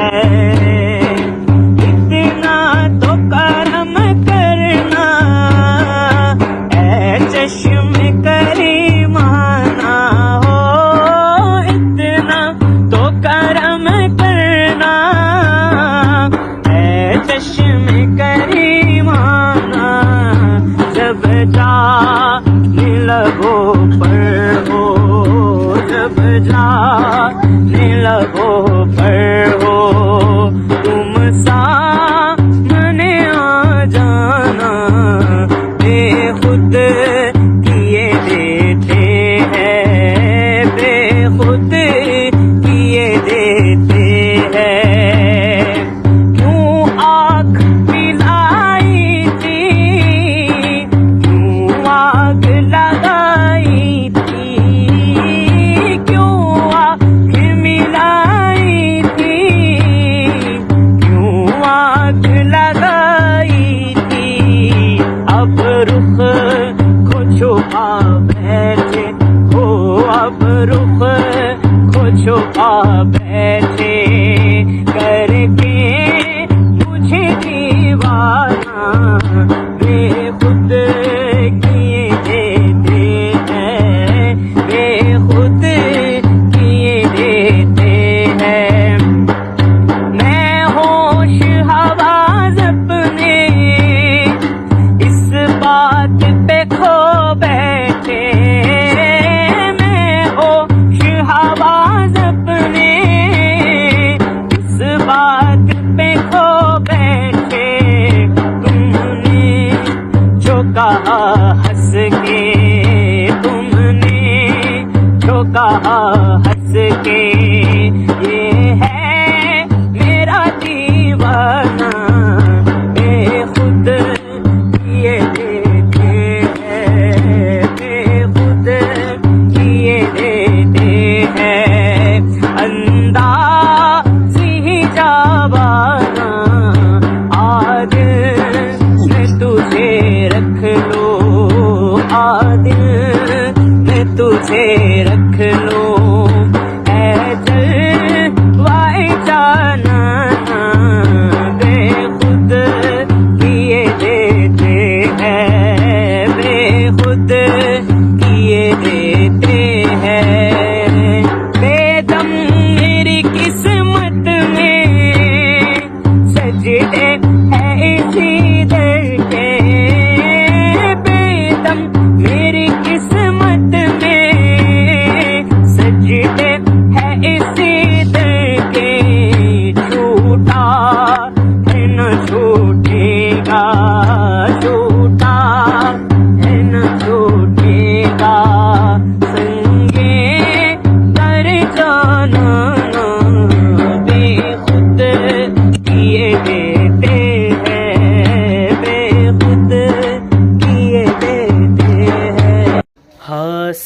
hand. दीवाना बेखुद किए देते हैं बेखुद किए देते हैं अंदाज ही जावाना आज मैं तुझे रख लो आदिल मैं तुझे रख लो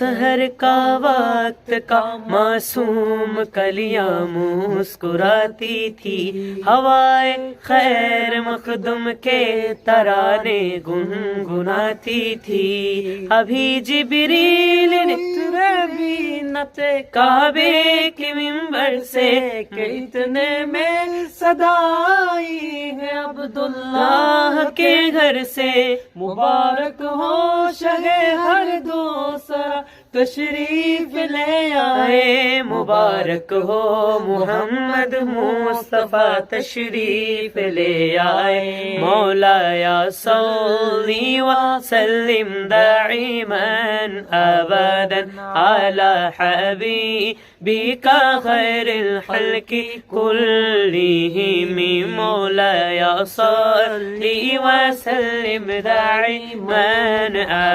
सहर का वक्त का मासूम कलिया मुस्कुराती थी। हवाए खैर मखदुम के तराने गुनगुनाती थी। अभी जिबरील ने बीनत काबे के मिंबर से कि इतने में सदाई है अब्दुल्लाह के घर से। मुबारक हो शगे हर दूसरा تشریف لے آئے مبارک ہو محمد مصطفیٰ تشریف لے آئے۔ مولا یا صلی وسلم دائما ابدا علی حبیب بك خير الخلق كلهم مولاي صلي وسلم دائما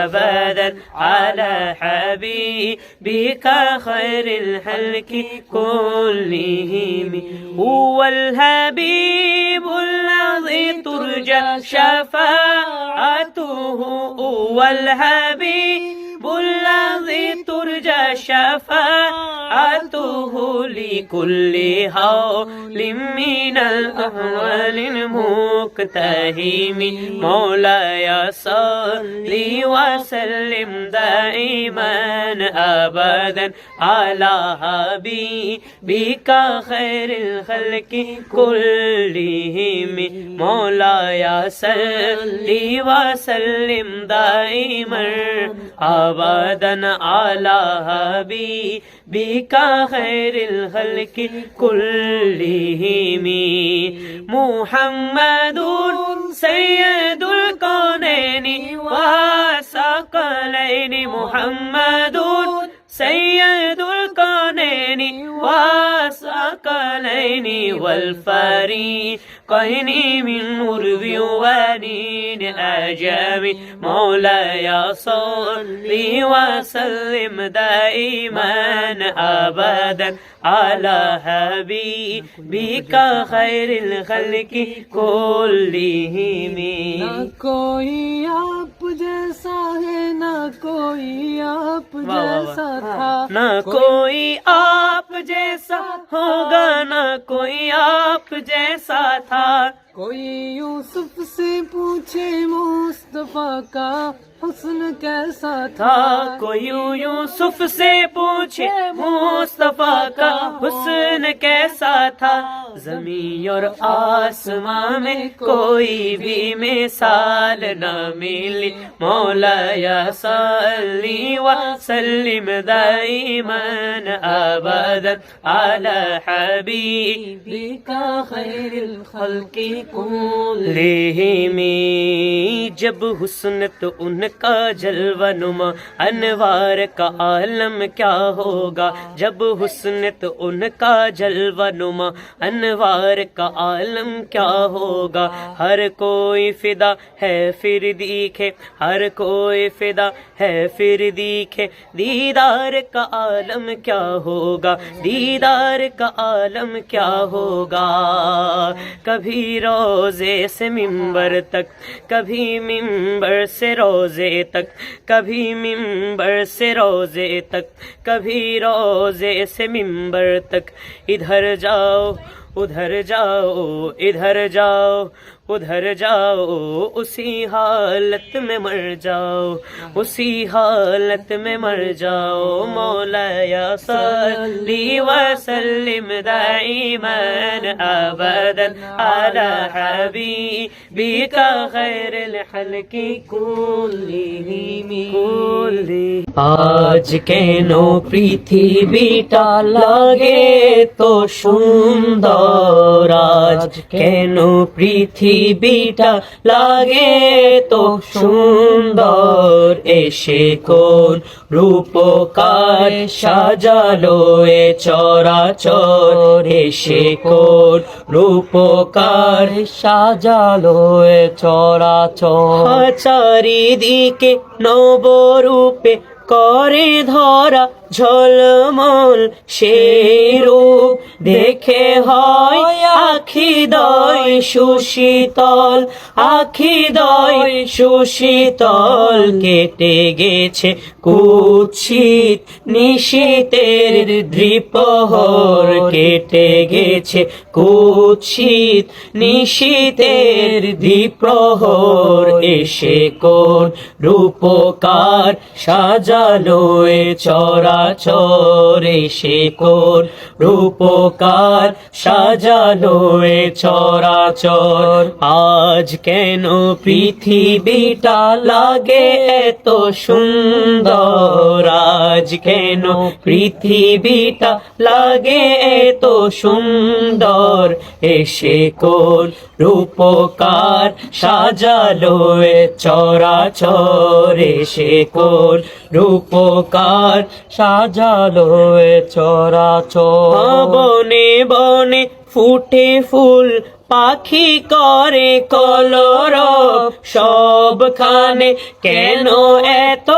أبدا على حبيبك خير الخلق كلهم. هو الحبيب الذي ترجى شفاعته. هو الحبيب الذي ترجى شفاعته لكل هول من الأهوال المقتهم مولاي صل وسلم دائما أبدا على حبيبك خير الخلق كلهم مولاي صل وسلم دائما أبدا على حبيبك خير الخلق كلهم محمد سيد الكونين وثقلين محمد سيد الكونين وثقلين قيني من نور ذواني للآجام مولاي صلي وسلم دائما أبدا. आला हबी भी का खैर खल की कोली में ना कोई आप जैसा है ना कोई आप जैसा हाँ। था। ना कोई आप जैसा होगा ना कोई आप जैसा था। कोई यूसुफ से पूछे मोह मुस्तफ़ा का हुस्न कैसा था? कोई यूसुफ से पूछे मुस्तफ़ा का हुस्न कैसा था? ज़मीन और आसमां में कोई भी मिसाल न मिली। मौलाया सल्ली व सल्लिम दाइमन अबदन अला हबीबिका खैरिल कुल्लिहिमी जब हुस्न तो उनका जलवा नुमा। अनवार का आलम क्या होगा? जब हुस्न तो उनका जलवा नुमा। अनवार का आलम क्या होगा? हर कोई फिदा है फिर दिखे। हर कोई फिदा है फिर दिखे। दीदार का आलम क्या होगा? दीदार का आलम क्या होगा? कभी रोज़े से मिंबर तक कभी मिंबर से रोज़े तक कभी मिंबर से रोज़े तक कभी रोज़े से मिंबर तक। इधर जाओ उधर जाओ इधर जाओ। उधर जाओ उसी हालत में मर जाओ उसी हालत में मर जाओ मौलाया सल्ली वसल्लिम दाइमन अबदन अला हबीबिका खैरिल हल्की कुल्लिहिम कुल्ली আজ কেন পৃথিবীটা লাগে তো সুন্দর আজ কেন পৃথিবীটা লাগে তো সুন্দর। এসে কোন রূপকার সাজালো এ চরাচর। এসে কোন রূপকার সাজালো এ চরাচর। চারিদিকে নবরূপে করে ধরা ঝলমল সে রূপ দেখে হয় আখি দয় সুশীতল, আখি দয় সুশীতল, কেটে গেছে কুৎসিত নিশীতের দ্রিপহর কেটে গেছে। কুৎসিত নিশীতের দ্বিপ্রহর এসে কোন রূপকার সাজালো এ চরাচর। এসে কোন রূপকার সাজালো এ চরাচর। আজ কেন পৃথিবীটা লাগে এত সুন্দর? আজ কেন পৃথিবীটা লাগে এত সুন্দর? এসে কোন রূপকার সাজালো এ চরাচর? এসে কোন রূপকার সাজালো এ চরাচর? বনে বনে ফুটে ফুল পাখি করে কলর সবখানে। কেন এত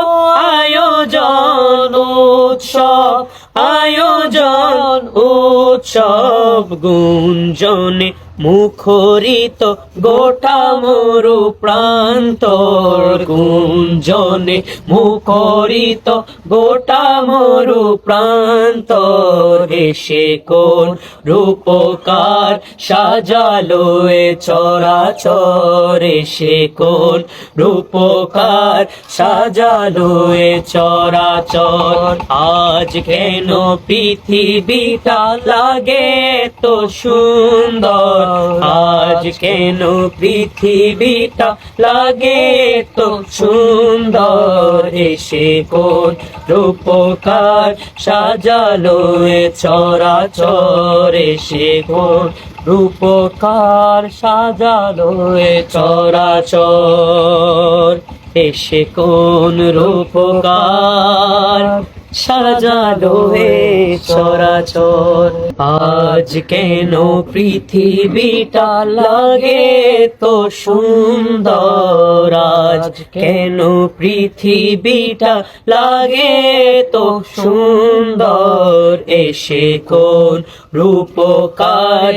আয়োজন উৎসব? আয়োজন উৎসব গুঞ্জনে মুখরিত গোটা মরু প্রান্তর গুঞ্জনে, মুখরিত গোটা মরু প্রান্তর এসে কোন রূপকার সাজালো এ চরাচর, এসে কোন রূপকার সাজালো এ চরাচর। আজ কেন পৃথিবীটা লাগে তো সুন্দর? আজ কেন পৃথিবীটা। লাগে তো সুন্দর এসে কোন রূপকার সাজালো চরাচর এসে কোন রূপকার সাজালো চরাচর এসে কোন রূপকার সাজালো হে চরাচর আজ কেন পৃথিবীটা লাগে তো সুন্দর? আজ কেন পৃথিবীটা লাগে তো সুন্দর? এসে কোন রূপকার